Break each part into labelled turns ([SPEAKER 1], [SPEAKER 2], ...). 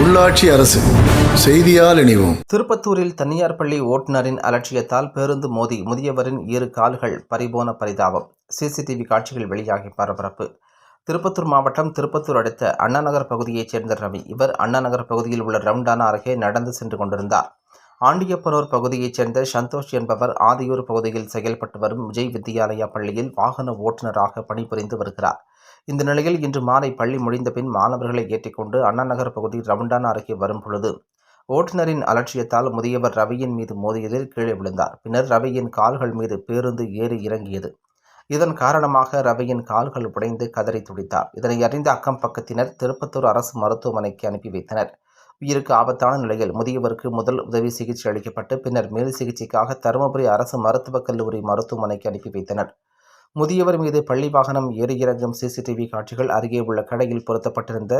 [SPEAKER 1] உள்ளாட்சி அரசு செய்தியால் இணைவோம்.
[SPEAKER 2] திருப்பத்தூரில் தனியார் பள்ளி ஓட்டுநரின் அலட்சியத்தால் பேருந்து மோதி முதியவரின் இரு கால்கள் பறிபோன பரிதாபம். சிசிடிவி காட்சிகள் வெளியாகி பரபரப்பு. திருப்பத்தூர் மாவட்டம் திருப்பத்தூர் அடுத்த அண்ணாநகர் பகுதியைச் சேர்ந்த ரவி. இவர் அண்ணாநகர் பகுதியில் உள்ள ரவுண்டானா அருகே நடந்து சென்று கொண்டிருந்தார். ஆண்டியப்பனூர் பகுதியைச் சேர்ந்த சந்தோஷ் என்பவர் ஆதியூர் பகுதியில் செயல்பட்டு வரும் விஜய் வித்யாலயா பள்ளியில் வாகன ஓட்டுநராக பணிபுரிந்து வருகிறார். இந்த நிலையில் இன்று மாலை பள்ளி முடிந்த பின் மாணவர்களை ஏற்றிக்கொண்டு அண்ணாநகர் பகுதி ரவுண்டான அருகே வரும் பொழுது ஓட்டுநரின் அலட்சியத்தால் முதியவர் ரவியின் மீது மோதியதில் கீழே விழுந்தார். பின்னர் ரவியின் கால்கள் மீது பேருந்து ஏறி இறங்கியது. இதன் காரணமாக ரவியின் கால்கள் உடைந்து கதறி துடித்தார். இதனை அறிந்த அக்கம் பக்கத்தினர் திருப்பத்தூர் அரசு மருத்துவமனைக்கு அனுப்பி வைத்தனர். உயிருக்கு ஆபத்தான நிலையில் முதியவருக்கு முதல் உதவி சிகிச்சை அளிக்கப்பட்டு பின்னர் மேல் சிகிச்சைக்காக தருமபுரி அரசு மருத்துவக் கல்லூரி மருத்துவமனைக்கு அனுப்பி வைத்தனர். முதியவர் மீது பள்ளி வாகனம் ஏறி இறங்கும் சிசிடிவி காட்சிகள் அருகே உள்ள கடையில் பொருத்தப்பட்டிருந்த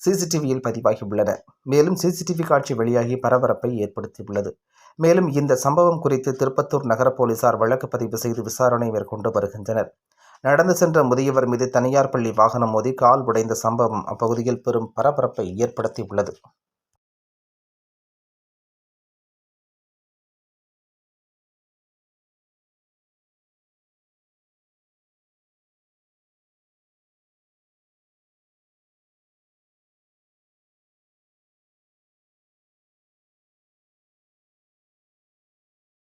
[SPEAKER 2] சிசிடிவியில் பதிவாகியுள்ளன. மேலும் சிசிடிவி காட்சி வெளியாகி பரபரப்பை ஏற்படுத்தியுள்ளது. மேலும் இந்த சம்பவம் குறித்து திருப்பத்தூர் நகர போலீசார் வழக்கு பதிவு செய்து விசாரணை மேற்கொண்டு வருகின்றனர். நடந்து சென்ற முதியவர் மீது தனியார் பள்ளி வாகனம் மோதி கால் உடைந்த சம்பவம் அப்பகுதியில் பெரும் பரபரப்பை ஏற்படுத்தியுள்ளது.